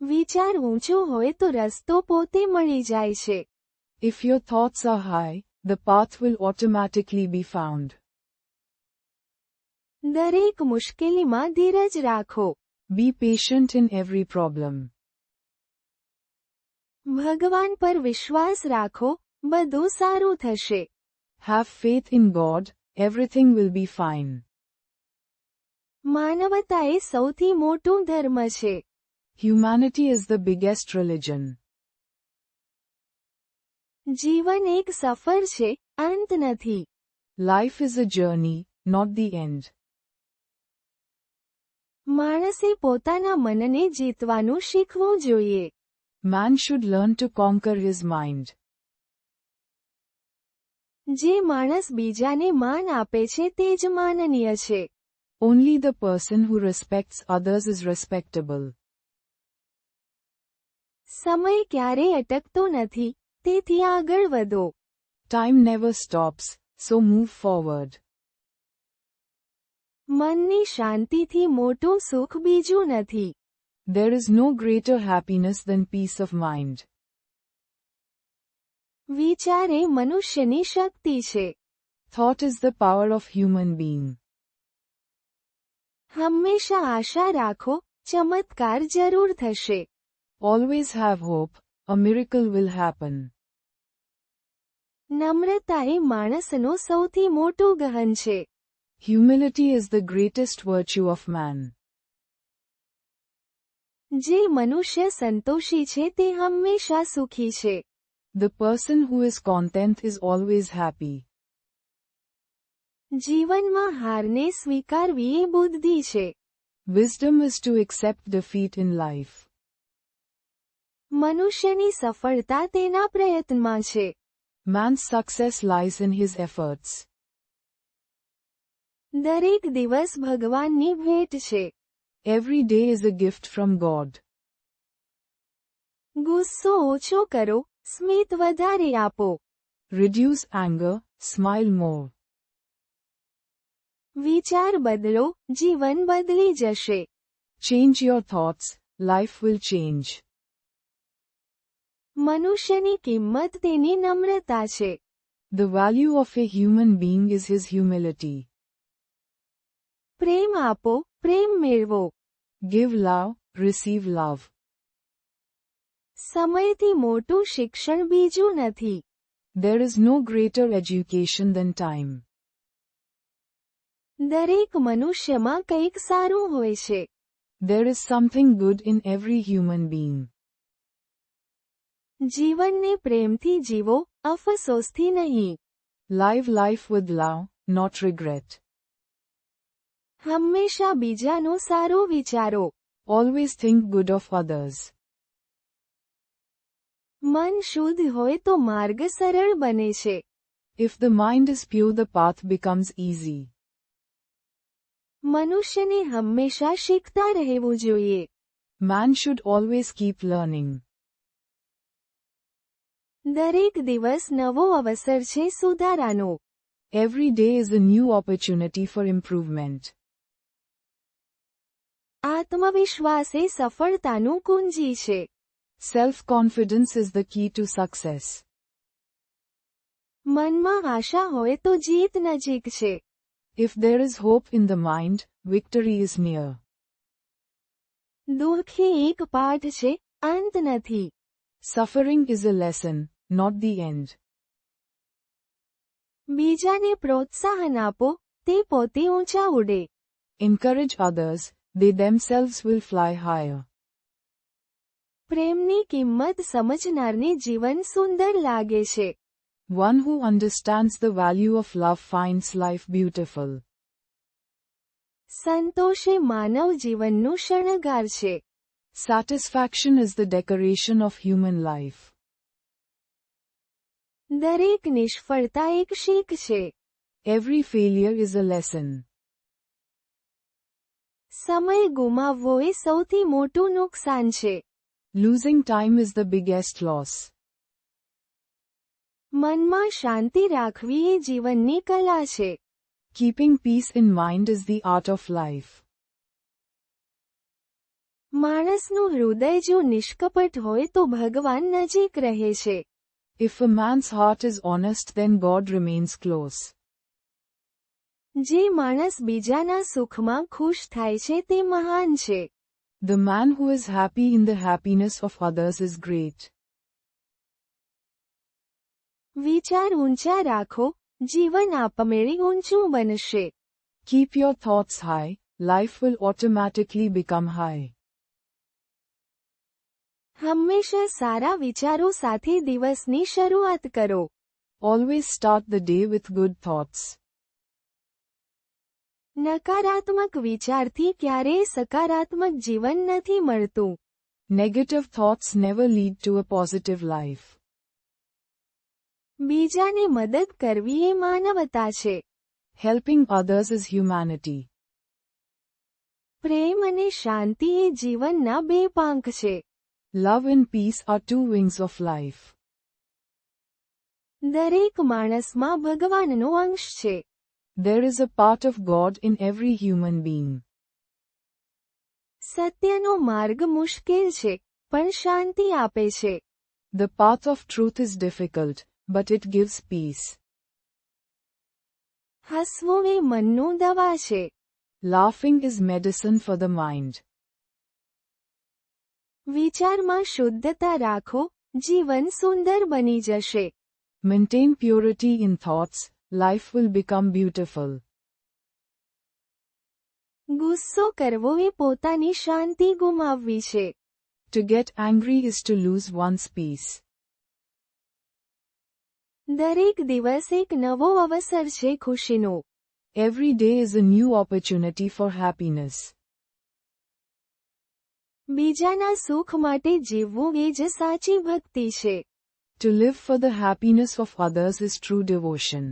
વિચાર ઊંચો હોય તો રસ્તો પોતે મળી જાય છે if your thoughts are high the path will automatically be found દરેક મુશ્કેલીમાં ધીરજ રાખો be patient in every problem ભગવાન પર વિશ્વાસ રાખો બધું સારું થશે have faith in God everything will be fine માનવતા એ સૌથી મોટું ધર્મ છે Humanity is the biggest religion. જીવન એક સફર છે અંત નથી Life is a journey, not the end. માણસે પોતાના મનને જીતવાનું શીખવું જોઈએ Man should learn to conquer his mind. જે માણસ બીજાને માન આપે છે તે જ માનનીય છે Only the person who respects others is respectable. સમય ક્યારેય અટકતો નથી તેથી આગળ વધો time never stops so move forward મનની શાંતિથી મોટું સુખ બીજું નથી there is no greater happiness than peace of mind વિચાર એ મનુષ્યની શક્તિ છે thought is the power of human being હંમેશા આશા રાખો ચમત્કાર જરૂર થશે Always have hope, a miracle will happen. Namrata A sauti motu મોટો Humility is the greatest virtue of man. જે મનુષ્ય સંતોષી છે તે હંમેશા સુખી છે The person who is content is always happy. જીવનમાં હારને સ્વીકારવી એ Wisdom is to accept defeat in life. મનુષ્યની સફળતા તેના પ્રયત્નમાં છે man's success lies in his efforts દરેક દિવસ ભગવાનની ભેટ છે every day is a gift from god ગુસ્સો ઓછો કરો સ્મિત વધારે આપો reduce anger smile more વિચાર બદલો જીવન બદલી જશે change your thoughts life will change મનુષ્યની કિંમત તેની નમ્રતા છે the value of a human being is his humility પ્રેમ આપો પ્રેમ મેળવો ગીવ લવ રિસીવ લવ સમયથી મોટું શિક્ષણ બીજું નથી there is no greater education than time દરેક મનુષ્યમાં કંઈક સારું હોય છે there is something good in every human being જીવનને પ્રેમથી જીવો અફસોસથી નહીં live life with love not regret હંમેશા બીજાનો સારો વિચારો always think good of others મન શુદ્ધ હોય તો માર્ગ સરળ બને છે if the mind is pure the path becomes easy મનુષ્યને હંમેશા શીખતા રહેવું જોઈએ man should always keep learning દરેક દિવસ નવો અવસર છે સુધારાનો every day is a new opportunity for improvement આત્મવિશ્વાસ એ સફળતાનું કુંજી છે self confidence is the key to success મનમાં આશા હોય તો જીત નજીક છે if there is hope in the mind victory is near દુઃખ એક પાઠ છે અંત નથી Suffering is a lesson, not the end. બીજાને પ્રોત્સાહન આપો તે પોતે ઊંચા ઉડે Encourage others, they themselves will fly higher. પ્રેમની કિંમત સમજનારને જીવન સુંદર લાગે છે One who understands the value of love finds life beautiful. સંતોષ એ માનવ જીવનનું શણગાર છે Satisfaction is the decoration of human life. દરેક નિષ્ફળતા એક શીખ છે Every failure is a lesson. સમય ગુમાવવો એ સૌથી મોટું નુકસાન છે Losing time is the biggest loss. મનમાં શાંતિ રાખવી એ જીવનની કલા છે Keeping peace in mind is the art of life. માણસનું હૃદય જો નિષ્કપટ હોય તો ભગવાન નજીક રહે છે If a man's heart is honest then God remains close. જે માણસ બીજાના સુખમાં ખુશ થાય છે તે મહાન છે The man who is happy in the happiness of others is great. વિચાર ઊંચા રાખો જીવન આપમેળે ઊંચું બનશે Keep your thoughts high, life will automatically become high. હંમેશા સારા વિચારો સાથે દિવસની શરૂઆત કરો always start the day with good thoughts નકારાત્મક વિચારથી ક્યારેય સકારાત્મક જીવન નથી મળતું negative thoughts never lead to a positive life બીજાને મદદ કરવી એ માનવતા છે હેલ્પિંગ અધર્સ ઇઝ હ્યુમેનિટી પ્રેમ અને શાંતિ એ જીવનના બે પાંખ છે Love and peace are two wings of life. દરેક માણસમાં ભગવાનનો અંશ છે There is a part of God in every human being. સત્યનો માર્ગ મુશ્કેલ છે પણ શાંતિ આપે છે The path of truth is difficult, but it gives peace. હસવું એ મનનું દવા છે Laughing is medicine for the mind. વિચારમાં શુદ્ધતા રાખો જીવન સુંદર બની જશે maintain purity in thoughts life will become beautiful ગુસ્સો કરવો એ પોતાની શાંતિ ગુમાવવી છે to get angry is to lose one's peace દરેક દિવસ એક નવો અવસર છે ખુશીનો every day is a new opportunity for happiness બીજાના સુખ માટે જીવવું એ જ સાચી ભક્તિ છે To live for the happiness of others is true devotion.